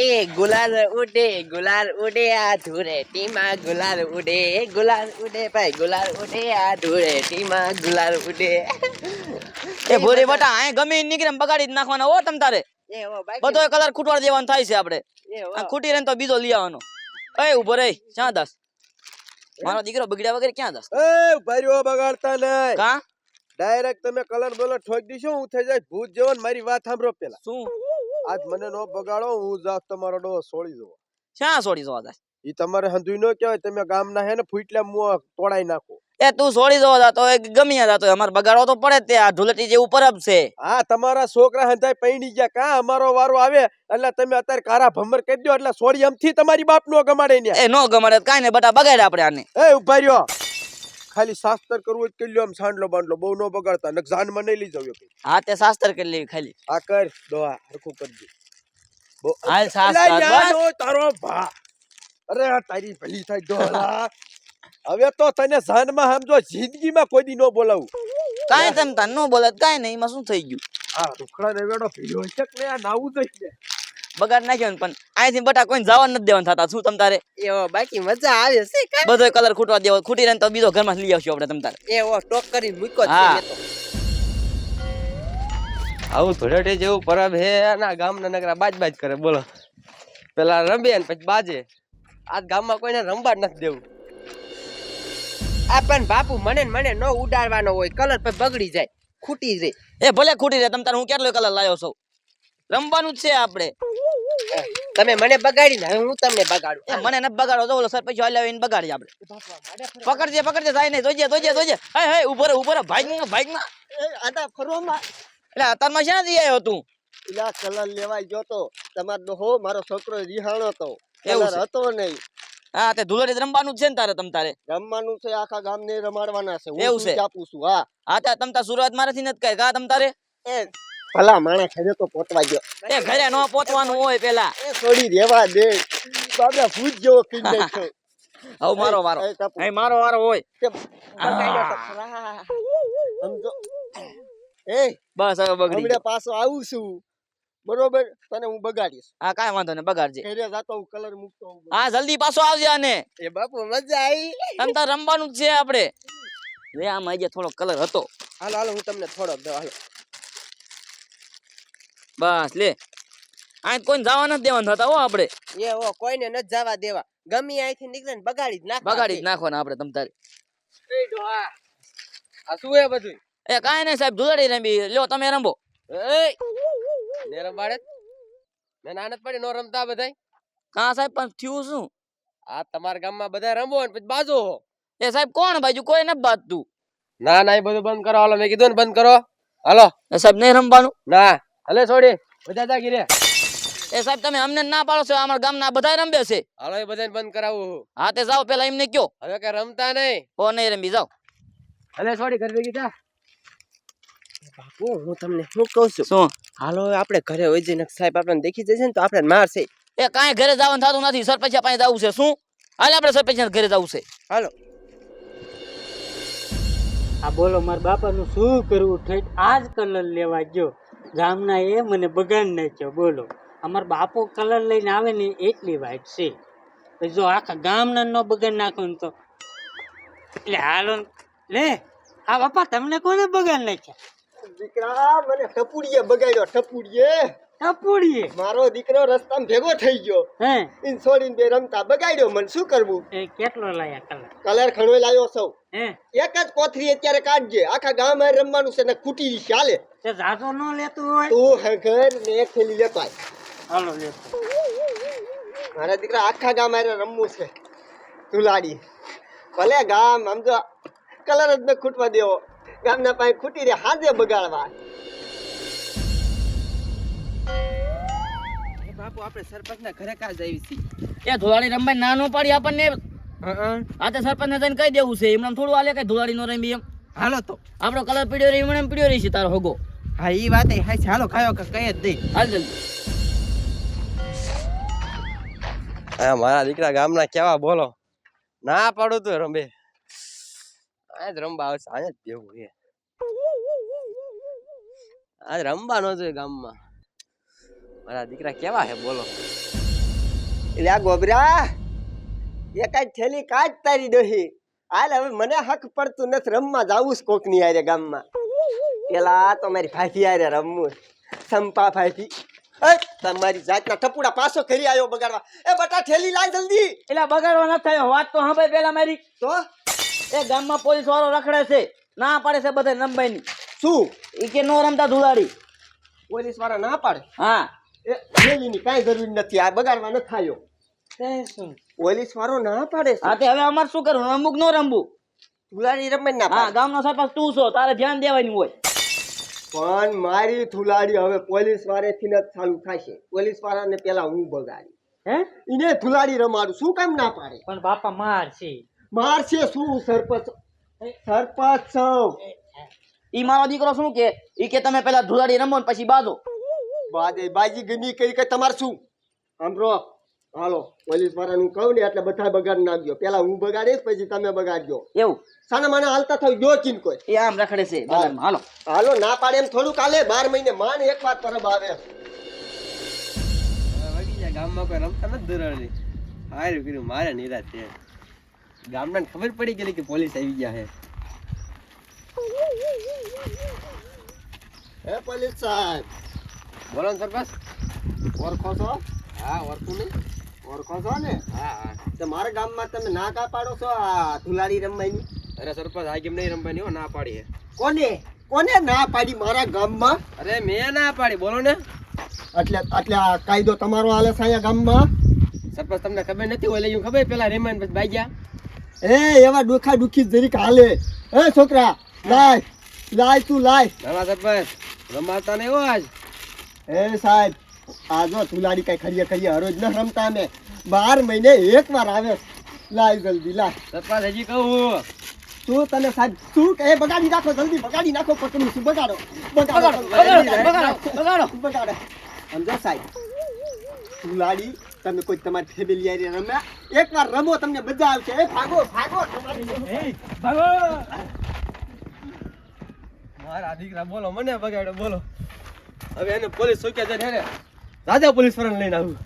એ ગુલાલ ઉડે ગુલાલ ઉડે આ ધૂળેટીમાં ગુલાલ ઉડે ગુલાલ ઉડે ભાઈ ગુલાલ ઉડે આ ધૂળેટીમાં ગુલાલ ઉડે. એ ભૂરી બટા આય ગમે નીકળે બગાડી જ નાખવાના હો તમ તારે. એ હો બાકી બધો કલર ખૂટવા દેવાનો થાય છે આપણે આ ખૂટી રહે તો બીજો લઈ આવવાનો. એ ઊભો રે ક્યાં દાસ? મારો દીકરો બગડ્યા વગર ક્યાં દાસ? એ ભર્યો બગાડતા નહીં. કા? ડાયરેક્ટ તમે કલર બોલો ઠોકી દીશો હું થઈ જાય ભૂત જેવો મારી વાત સાંભળો પેલા. શું? આજ મને નો બગાડો હું જાત તમારો ડો છોડી દો ક્યાં સોળી જવા દાસ ઈ તમારે હંધુઈ નો કહેવાય તમે ગામના હે ને ફૂટલા મું તોડાઈ નાખો. એ તું છોડી જવા તો એ ગમી જાતો અમારે બગાડો તો પડે તે આ ઢોલટી જેવું પરબ છે હા તમારા છોકરા હંધાઈ પૈણી ગયા કા અમારો વારો આવે? એટલે તમે અત્યારે કારા ભમર કરી દો એટલે સોડી એમથી તમારી બાપ નો ગમાડે ને એ નો ગમાડે કાઈ ને બટા બગાડે આપણે આને. એ ઊભા રહ્યો. ખાલી શાસ્ત્ર કરવું જ કરી લ્યો આમ સાંડલો બાંડલો બહુ નો બગાડતા નક જાનમાં નહીં લઈ જવું હા તે શાસ્ત્ર કરી લેવી ખાલી. આ કર દોહા હરખું કરજે હાલ શાસ્ત્ર બસ. તારો ભા અરે આ તારી ભલી થાય દોહા હવે તો તને જાનમાં સમજો જિંદગીમાં કોઈ દી નો બોલાવું. કાઈ તમ તન નો બોલત કાઈ નહીં એમાં શું થઈ ગયું? આ રૂખડા ને વેડો ભીડો છે કે આ નાવું જોઈએ બગાડ નાખ્યો ને પણ અહીંથી બટા કોઈ જવા નથી દેવાનું થતા. શું તમ તારે? એ બાકી મજા આવે છે બધો કલર ખૂટવા દેવો ખૂટી રહે તો બીજો ઘરમાં લઈ આવશું આપણે તમ તારે. એ ટોક કરી મૂકો હા. આવું ધૂળેટી જેવું પરબ હે ના ગામના નગરા બાજ બાજ કરે બોલો. પેલા રમે ને પછી બાજે. આજ ગામમાં કોઈને રમવા જ નથી દેવું. આ પણ બાપુ મને ને મને નો ઉડાડવાનો હોય કલર પર બગડી જાય ખૂટી જાય. એ ભલે ખૂટી જાય તમ તારે હું કેટલો કલર લાવ્યો છું? રમવાનું જ છે આપણે. તમે મને બગાડી ને હું તમને બગાડું. મને ન બગાડો તો ઓલો સરપંચ હાલ્યો એને બગાડી આપણે. પકડજે પકડજે જાય નહીં જોજે જોજે જોજે હે હે ઊભો રે ઊભો રે ભાઈ માં ભાઈ માં આટા ફરવામાં. એટલે અત્યારમાં શા દી આવ્યો તું? ઇલા કલર લેવાય ગયો તો. તમારો ડોહો મારો છોકરો રિહાણો તો એવું કલર હતો નહીં. હા તે ધૂળેટી રમવાનું છે ને તારે તમ તારે. રમવાનું છે આખા ગામને રમાડવાના છે. હું શું આપું છું? હા. હા તે તમ તાર સુરત મારાથી નથી કહે કા તમ તારે? એ ભલા માણસ છે તો પોતવા ગયો. એ ઘરે નો પોતવાનું હોય પેલા. એ થોડી દેવા દે. બાબા ભૂત જેવો કઈ નાખ્યો. હવે મારો વારો. એ અહીં મારો વારો હોય. સમજો. એ બસ હવે બગડી હમણાં પાછો આવું છું. બરોબર? તને હું બગાડીશ. હા કાંઈ વાંધો નહીં બગાડજે. ઘરે જાતો હું કલર મૂકતો હું હા જલ્દી પાછો આવજે અને એ બાપુ મજા આવી તમ તાર રમવાનું જ છે આપણે લે આમાં આજે થોડો કલર હતો. હાલો હાલો હું તમને થોડોક દઉં. હાલો. બસ લે. આ કોઈને જવા નથી દેવાનું હતા હો આપણે. એ હો કોઈને ન જવા દેવા. ગમી અહીંથી નીકળે ને બગાડી જ નાખ બગાડી જ નાખવાના આપણે તમ તારે. આ શું એ બધું એ કાંઈ નહીં સાહેબ ધૂળેટી રમી. લ્યો તમે રમો. એ ને રમાડે? ને ના પડી નો રમતા બધાય? કાં સાહેબ પણ થયું શું? આ તમારા ગામમાં બધા રમો ને પછી બાજુ હો. એ સાહેબ કોણ બાજુ? કોઈ નથી બાજતું. ના ના એ બધું બંધ કરો. હાલો મેં કીધું ને બંધ કરો. હાલો. એ સાહેબ નહીં રમવાનું? ના. હલે છોડી બધા જા ગીરે એ સાહેબ તમે અમને ના પાડો છો અમારા ગામના બધા રમે છે. હાલો એ બધાને બંધ કરાવું હું. હા તે જાઓ પેલા એમને કયો. હવે કઈ રમતા નહીં. ઓ નહીં રમી જાઓ. હલે છોડી ઘર ભેગી જા બાપુ હું તમને શું કહું છું? શું? હાલો આપણે ઘરે હોય જઈને સાહેબ આપણને દેખી જશે ને તો આપણે મારશે એ કાંઈ ઘરે જવાનું થતું નથી સરપંચ પાસે જવું છે શું? હાલે આપણે સરપંચ ઘરે જવું છે. હાલો. આ બોલો મારા બાપાનું શું કરવું ઠેઠ? આ જ કલર લેવા ગયો. ગામના એ મને બગાડ નાખ્યો બોલો. અમાર બાપો કલર લઈને આવે ને એટલી વાત છે. જો આખા ગામના ન બગાડ નાખો ને તો. એટલે હાલો લે, આ બાપા, તમને કોને બગાડ નાખ્યા દીકરા, મને ટપુડીએ બગાડ્યો ટપુડીએ ટપુડીએ મારો દીકરો રસ્તામાં ભેગો થઈ ગયો. હે? ઇન છોડીને બે રમતા બગાડ્યો મને. શું કરવું? એ કેટલો લાયા કલર? કલર ખણો લાયો સૌ. હે? એક જ કોથરી અત્યારે કાઢજે. આખા ગામ હારે રમવાનું છે ને ખૂટી હાલે. તે જાજો ન લેતું હોય? તું હે ઘર ને થેલી લેતો આય હાલો લેતો મારા દીકરા આખા ગામ હારે રમવું છે. તું લાડી. ભલે ગામ સમજો કલર જ ન ખૂટવા દેવો. ગામના પાસે ખૂટી રે હાજે બગાડવા. બાપુ આપણે સરપંચના ઘરે કા આવી છીએ. એ ધોળાડી રમભાઈ ના નો પાડી આપણને. હા તો સરપંચ ને જઈને કહી દેવું છે. એમને થોડું હાલે કે ધોળાડી નો રમી એમ. હાલો તો. આપણો કલર પીડ્યો રહી એમણે પીડ્યો રહી છે તારો હોગો. હા એ વાત એ ચાલો ખાયો કે કઈ જ દઈ હાલ જલ્દી. હા મારા દીકરા ગામના કેવા બોલો. ના પાડું તું રમે. આજ રમવા આવશે. આજ જ ભેગું છે. આજ રમવા ન જોઈએ ગામમાં. મારા દીકરા કેવા હે બોલો. એટલે આ ગોબરા એ કાંઈ થેલી કાચ તારી દોહી. હાલ હવે મને હક પડતું નથી રમવા જાવું જ કોકની આરે ગામમાં. પેલા તો મારી ફાફી આરે રમવું સંપા ફાફી એ તમારી જાતના ટપુડા પાછો કરી આવ્યો બગાડવા. એ બટા થેલી લાય જલ્દી. એટલે બગાડવા ન થયો વાત તો સાંભળે પેલા મારી. તો? એ ગામમાં પોલીસ વાળો રખડે છે. ના પાડે છે બધા રમવાની શું? એ કે નો રમતા ધુલાડી. પોલીસવાળા ના પાડે? હા. થેલીની કાંઈ જરૂર નથી આ બગાડવા ન થાયો. તે મારો ના પાડે છે. હા તે હવે અમારે શું કરવું અમુક નો રમવું. થુલાડી રમે ના હા ગામનો સરપંચ તું છો તારે ધ્યાન દેવાની હોય. પણ મારી થુલાડી હવે પોલીસ વાળેથી જ ચાલુ થશે પોલીસ વાળાને પેલા હું બગાડી. હે? એને થુલાડી રમાડું. શું કામ ના પાડે? પણ બાપા માર છે. માર છે શું સરપંચ? સરપંચ સૌ ઈ મારો દીકરો શું કે? ઈ કે તમે પેલા ધુલાડી રમો ને પછી બાજો. બાજે બાજી ગમી કરી કે તમાર શું? સાંભળો હાલો પોલીસ વાળાનું કહું ને એટલે બધા બગાડ નાખજો. પેલા હું બગાડીશ પછી તમે બગાડજો. એવું? સાના મને હાલતા થયું જો ચીન કોઈ. એ આમ રખડે છે બજારમાં. હાલો. હાલો ના પાડે એમ થોડું કાલે બાર મહિને માન એક વાત પરબ આવે. ગામમાં કોઈ રમતા નથી ધોરણની હારું કર્યું મારે નિરાશ છે. ગામડાને ખબર પડી ગયેલી કે પોલીસ આવી ગયા છે. હે પોલીસ સાહેબ? બોલો ને સરપંચ. ઓળખો છો? હા ઓળખું ને. ઓળખો છો ને? હા હા. તો મારા ગામમાં તમે ના કા પાડો છો આ ધુલાડી રમવાની? અરે સરપંચ આ ગેમ નહીં રમવાની હો? ના પાડી કોને? કોને ના પાડી મારા ગામમાં? અરે મેં ના પાડી બોલો ને. એટલે એટલે આ કાયદો તમારો હાલે છે અહીંયા ગામમાં? સરપંચ તમને ખબર નથી ઓલે લઈ ખબર? પેલા રેમાન પછી ભાગ્યા એ એવા ડોખા ડુખી જરીક હાલે. એ છોકરા લાય લાય તું લાય. ના સરપંચ રમાતા નહીં હો આજ. એ સાહેબ આજો તુલાડી કઈ ખરીએ ખરીએ હરોજ ન રમતા અમે. બાર મહિને એક વાર આવે. લાય જલ્દી લા સરપંચ હજી કહું તું તને સાહેબ તું કે બગાડી નાખો જલ્દી બગાડી નાખો પકડું છું બગાડો. બગાડો બગાડો, બગાડો, સમજો સાહેબ તુલાડી તમે કોઈ તમારી ફેમિલી હારે રમ્યા એક વાર રમો તમને મજા આવશે. એ ભાગો ભાગો. તમારી મારા દીકરા બોલો મને બગાડો બોલો. હવે એને પોલીસ ચોક્યા છે ને રાજા પોલીસ વાળાને લઈને આવું.